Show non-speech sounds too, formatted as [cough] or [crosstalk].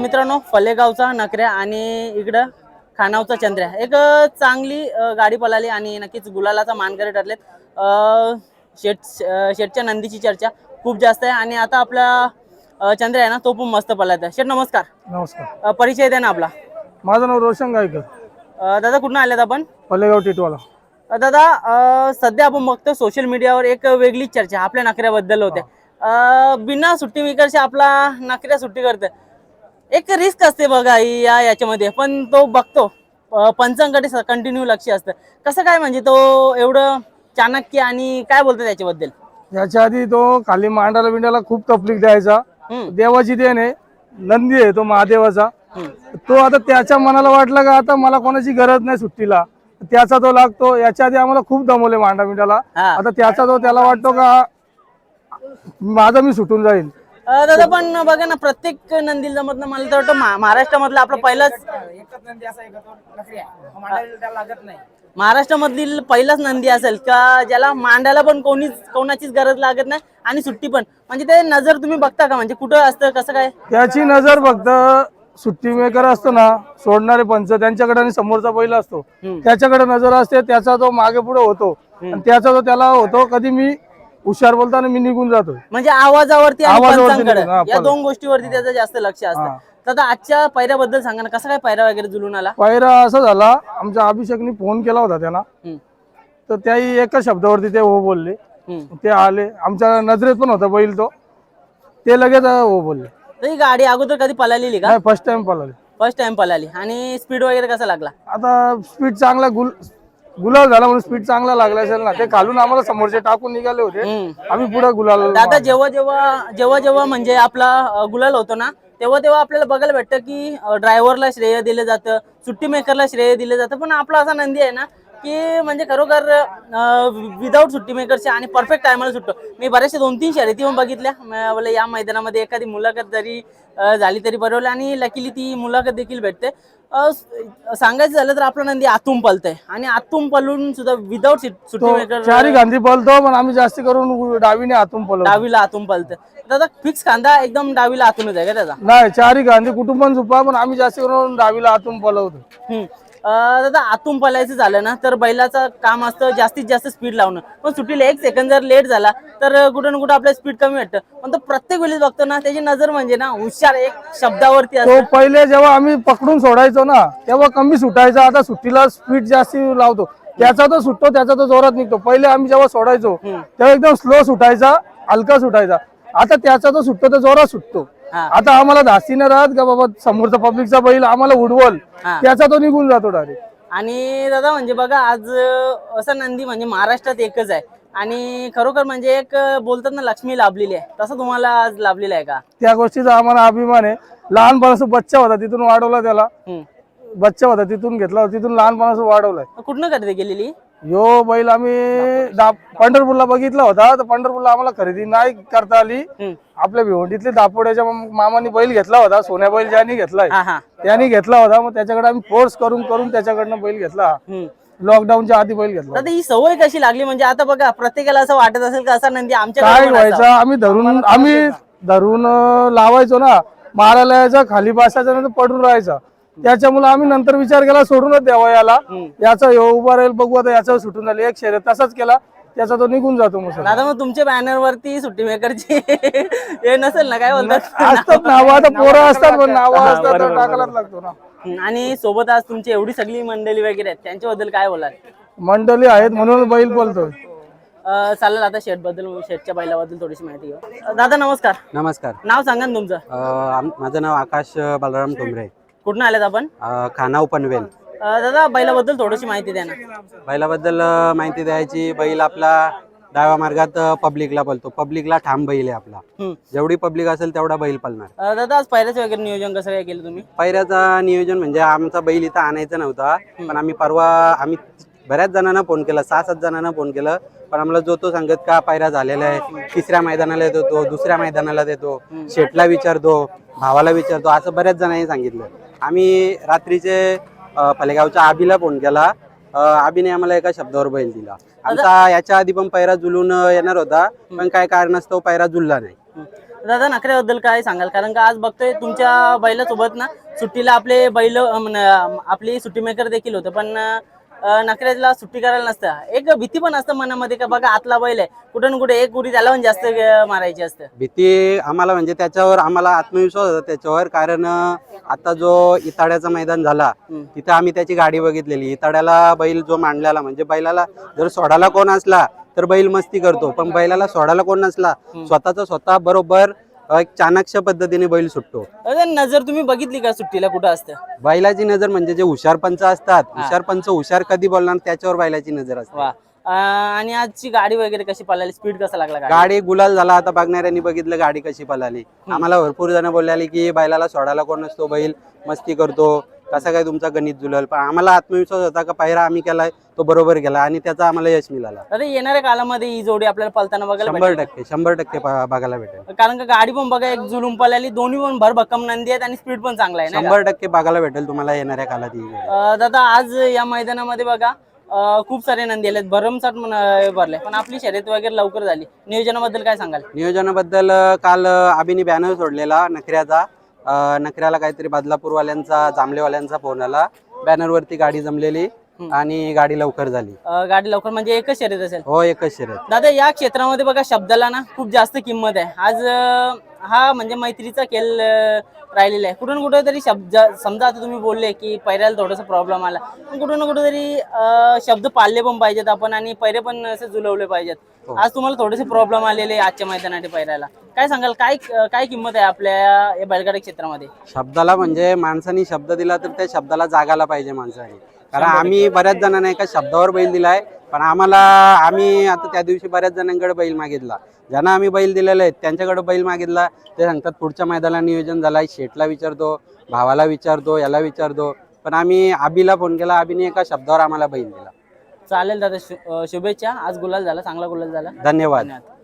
मित्रांनो फलेगावचा नकऱ्या आणि इकडं खानावचा चंद्र्या. एक चांगली गाडी पळाली आणि नक्कीच गुलालाचा मानकरी ठरलेत. शेट शेटच्या नंदीची चर्चा खूप जास्त आहे आणि आता आपला अ, चंद्र्या आहे ना तो पण मस्त पळायचा शेट नमस्कार. नमस्कार. अ, परिचय द्या ना आपला. माझं नाव रोशन गायकर. अ, दादा कुठून आल्यात आपण? पल्लेगाव टिटवाला. अ, दादा अ, सध्या आपण बघतो सोशल मीडियावर एक वेगळीच चर्चा आपल्या नकऱ्याबद्दल होते. अ, बिना सुट्टी मेकरची आपला नकऱ्या सुट्टी करते. एक रिस्क असते बघा ही या याच्यामध्ये. पण तो बघतो. अ, पंचांकडे कंटिन्यू लक्ष असतं. कसं काय म्हणजे तो एवढं चाणक्य आणि काय बोलतो त्याच्याबद्दल याच्या आधी तो खाली मांडाला बिंडाला खूप तकलीफ द्यायचा. देवाची देण आहे. नंदी आहे तो महादेवाचा. तो आता त्याच्या मनाला वाटलं का आता मला कोणाची गरज नाही सुट्टीला. त्याचा तो लागतो. याच्या आधी आम्हाला खूप दमवले मांडा बिंडाला हा. आता त्याचा तो त्याला वाटतो का माझा मी सुटून जाईल दादा पण बघा ना प्रत्येक नंदील जमत ना मला तर वाटतं महा- महाराष्ट्रामधलं आपलं पहिलाच महाराष्ट्रामधील पहिलाच नंदी असेल का ज्याला मांडायला पण कोणीच कोणाचीच गरज लागत नाही आणि सुट्टी पण. म्हणजे ते नजर तुम्ही बघता का? म्हणजे कुठं असतं कसं काय? त्याची नजर फक्त सुट्टी मेकर असतो ना सोडणारे पंच त्यांच्याकडे आणि समोरचा बैल असतो. हम्म. त्याच्याकडे नजर असते त्याचा तो मागे पुढे होतो. आणि त्याचा तो त्याला होतो कधी मी हुशार बोलताना मी निघून जातो म्हणजे आवाजावरती आणि आवाजावरती पंचांकडे निघून, हा, या. दोन गोष्टीवरती त्याचं जास्त लक्ष असतं. हा. तर आता आजच्या पैऱ्याबद्दल सांगा ना कसं काय पैरा वगैरे जुलून आला? पहिला असं झाला आमच्या अभिषेकनी फोन केला होता त्यांना हम्म, तर त्याही एका शब्दावरती ते हो बोलले. हम्म. ते आले. आमच्या नजरेत पण होता बैल तो. ते लगेच हो बोलले. तर ही गाडी अगोदर कधी पळालेली का? नाही फर्स्ट टाइम पळाले. फर्स्ट टाइम पळाली. आणि स्पीड वगैरे कसा लागला? आता स्पीड चांगला गुल गुलाल झाला म्हणून स्पीड चांगला लागला असेल ना ते खालून आम्हाला समोरचे टाकून निघाले होते. आम्ही पुढे गुलाल दादा जेव्हा जेव्हा जेव्हा जेव्हा म्हणजे आपला गुलाल होतो ना तेव्हा तेव्हा आपल्याला बघायला भेटतं की ड्रायव्हरला श्रेय दिलं जातं सुट्टी मेकरला श्रेय दिलं जातं. पण आपला असा नंदी आहे ना की म्हणजे खरोखर विदाऊट सुट्टी मेकरचे आणि परफेक्ट टायमाला सुटतो मी बऱ्याचशा दोन तीन शर्यती पण बघितल्या. मला या मैदानामध्ये एखादी मुलाखत जरी झाली तरी बरोबर आणि लकीली ती मुलाखत देखील भेटते. सांगायचं झालं तर आपला नंदी आतून पलतंय आणि आतून पलून सुद्धा विदाऊट सुट्टी मेकर चारी गांधी पळतो पण आम्ही जास्ती करून डावीने हातून पळतो. डावीला आतून पलतं दादा फिक्स कांदा एकदम डावीला आतूनच आहे का त्याचा नाही चारी गांधी कुटुंब झुपा पण आम्ही जास्ती करून डावीला हम्म. अं, दादा आतून पलायचं झालं ना तर बैलाचं काम असतं जास्तीत जास्त स्पीड लावणं. पण सुट्टीला एक सेकंद जर लेट झाला तर कुठं ना कुठं आपल्या स्पीड कमी वाटतं. पण तो प्रत्येक वेळेस बघतो ना त्याची नजर म्हणजे ना हुशार एक शब्दावरती तो असतं. पहिले जेव्हा आम्ही पकडून सोडायचो ना तेव्हा कमी सुटायचा. आता सुट्टीला स्पीड जास्ती लावतो. त्याचा तो सुटतो त्याचा तो जोरात निघतो. पहिले आम्ही जेव्हा सोडायचो तेव्हा एकदम स्लो सुटायचा हलका सुटायचा. आता त्याचा तो सुटतो तो जोरात सुटतो. आता आम्हाला धास्ती न राहत का बाबा? समोरचा पब्लिकचा बैल आम्हाला उडवल. त्याचा तो निघून जातो डायरेक्ट आणि दादा म्हणजे बघा आज असा नंदी म्हणजे महाराष्ट्रात एकच आहे. आणि खरोखर म्हणजे एक बोलतात ना लक्ष्मी लाभलेली आहे. तसं तुम्हाला आज लाभलेलं आहे का? त्या गोष्टीचा आम्हाला अभिमान आहे. लहानपणापासून बच्चा होता तिथून वाढवला त्याला. बच्चा होता तिथून घेतला तिथून लहानपणापासून वाढवलाय. कुठनं खरेदी केलेली यो बैल आम्ही पंढरपूरला बघितला होता तर पंढरपूरला आम्हाला खरेदी नाही करता आली. आपल्या भिवंडीतले दापोड्याच्या माम- मामानी बैल घेतला होता सोन्या बैल ज्यांनी घेतलाय हा हा. त्यांनी घेतला होता. मग त्याच्याकडे आम्ही फोर्स करून करून त्याच्याकडनं बैल घेतला. हम्म. लॉकडाऊनच्या आधी बैल घेतला. दादा ही सवय कशी लागली? म्हणजे आता बघा प्रत्येकाला असं वाटत असेल का असा नंदी काय आमच्या व्हायचं? आम्ही धरून आम्ही धरून अं, लावायचो ना. मारायला यायचा खाली बसायचा नंतर पडून राहायचा. त्याच्यामुळे आम्ही नंतर विचार केला सोडूनच द्यावा याला. याचा ह्यो उभा राहील बघू आता याचा सुटून झाले. एक शर्यत तसाच केला त्याचा तो निघून जातो मग दादा मग तुमच्या बॅनर वरती सुट्टी मेकरची [laughs] हे नसेल ना काय बोलतात? असतात नावं आता पोरं असतात पण नावं असतात तर टाकायलाच लागतो ना. आणि सोबत आज तुमची एवढी सगळी मंडळी वगैरे आहेत त्यांच्याबद्दल काय बोलाल? मंडळी आहेत म्हणून बैल बोलतोय. अं, चालेल आता शेटबद्दल शेटच्या बैलाबद्दल थोडीशी माहिती घेऊ. दादा नमस्कार. नमस्कार. नाव सांगा ना तुमचं. अ, आम- माझं नाव आकाश बलराम टोंबरे. कुठून आलेत आपण? अ, खानाव पनवेल. अं, दादा बैलाबद्दल थोडीशी माहिती द्या ना. बैलाबद्दल अ, माहिती द्यायची बैल आपला डाव्या मार्गात पब्लिकला पळतो. पब्लिकला ठाम बैल आहे आपला. हम्म. जेवढी पब्लिक असेल तेवढा बैल पळणार. अं, दादा आज पायऱ्याचं वगैरे नियोजन कसं काय केलं तुम्ही? पैऱ्याचा नियोजन म्हणजे आमचा बैल इथं आणायचा नव्हता. पण आम्ही परवा आम्ही बऱ्याच जणांना फोन केला सहा सात जणांना फोन केलं. पण आम्हाला जो तो सांगत का पायरा झालेला आहे तिसऱ्या मैदानाला येतो तो दुसऱ्या मैदानाला देतो शेटला विचारतो भावाला विचारतो असं बऱ्याच जणांनी सांगितलं. आम्ही रात्रीचे फलेगावच्या आबीला फोन केला. आबीने आम्हाला एका शब्दावर बैल दिला. आमचा याच्या आधी पण पैरा जुलून येणार होता. पण काय कारणास्तव पैरा जुलला नाही. दादा नखऱ्याबद्दल काय सांगाल? कारण का आज बघतोय तुमच्या बैलासोबत ना सुट्टीला आपले बैल आपली सुट्टी मेकर देखील होते. पण नखऱ्याला सुट्टी करायला नसतं. एक भीती पण असतं मनामध्ये का बघा आतला बैल आहे. कुठं कुठे एक उडी त्याला पण जास्त मारायची असतं. भीती आम्हाला म्हणजे त्याच्यावर आम्हाला आत्मविश्वास होता त्याच्यावर. कारण आता जो इताड्याचा मैदान झाला. तिथं आम्ही त्याची गाडी बघितलेली. इताड्याला बैल जो मांडलेला म्हणजे बैलाला जर सोडायला कोण असला तर बैल मस्ती करतो. पण बैलाला सोडायला कोण नसला स्वतःचा स्वतः बरोबर एक चाणक्य पद्धतीने बैल सुटतो. नजर तुम्ही बघितली का सुट्टीला कुठं असतं? बैलाची नजर म्हणजे जे हुशार पंच असतात हुशार पंच हुशार कधी बोलणार त्याच्यावर बैलाची नजर असते. वा. अं, आणि आजची गाडी वगैरे कशी पळाली? स्पीड कसा लागला गाडी गाडी गुलाल झाला. आता बघणाऱ्यांनी बघितलं गाडी कशी पळाली. आम्हाला भरपूर जण बोलले की बैलाला सोडायला कोण नसतो बैल? मस्ती करतो. कसा काय तुमचा गणित जुलल? पण आम्हाला आत्मविश्वास होता का पहिरा आम्ही केलाय तो बरोबर केला आणि त्याचा आम्हाला यश मिळाला. दादा येणाऱ्या कालामध्ये ही जोडी आपल्याला पळताना बघायला शंभर भेटेल. टक्के शंभर टक्के प- बघायला भेटेल. कारण का गाडी पण बघा एक जुलूम पळाली दोन्ही पण भर भक्कम नंदी आहेत आणि स्पीड पण चांगला आहे शंभर टक्के बघायला भेटेल तुम्हाला येणाऱ्या काळात ही. अं, दादा आज या मैदानामध्ये बघा अं, खूप सारे नंदी आलेत. भरमसाठ म्हण- अं, भरले. पण आपली शर्यत वगैरे लवकर झाली. नियोजनाबद्दल काय सांगाल? नियोजनाबद्दल अं, काल अं, आबीने बॅनर सोडलेला नखऱ्याचा. नकऱ्याला नखऱ्याला काहीतरी बदलापूरवाल्यांचा जांभलेवाल्यांचा फोन आला. बॅनरवरती गाडी जमलेली. आणि गाडी लवकर झाली. अं, गाडी लवकर म्हणजे एकच शर्यत असेल. हो एकच शर्यत. दादा या क्षेत्रामध्ये बघा शब्दाला ना खूप जास्त किंमत आहे. आज अं, हा म्हणजे मैत्रीचा खेळ अं, राहिलेला आहे. कुठून कुठे तरी शब्द समजा आता तुम्ही बोलले की पैऱ्याला थोडासा प्रॉब्लेम आला. पण कुठं ना कुठं तरी अं, शब्द पाळले पण पाहिजेत आपण आणि पैरे पण असे जुलवले पाहिजेत. आज तुम्हाला थोडेसे प्रॉब्लेम आलेले आहे आजच्या मैदानात पैऱ्याला. काय सांगाल काय काय किंमत आहे आपल्या या बैलगाडी क्षेत्रामध्ये? शब्दाला म्हणजे माणसाने शब्द दिला तर त्या शब्दाला जागायला पाहिजे माणसाने. कारण आम्ही बऱ्याच जणांना एका शब्दावर बैल दिलाय पण आम्हाला आम्ही आता त्या दिवशी बऱ्याच जणांकडे बैल मागितला. ज्यांना आम्ही बैल दिलेले आहेत त्यांच्याकडे बैल मागितला. ते सांगतात पुढच्या मैदानाला नियोजन झालाय शेटला विचारतो भावाला विचारतो याला विचारतो. पण आम्ही आबीला फोन केला आबीने एका शब्दावर आम्हाला बैल दिला. चालेल दादा शु- अं, शुभेच्छा. आज गुलाल झाला चांगला गुलाल झाला. धन्यवाद. धन्यवाद.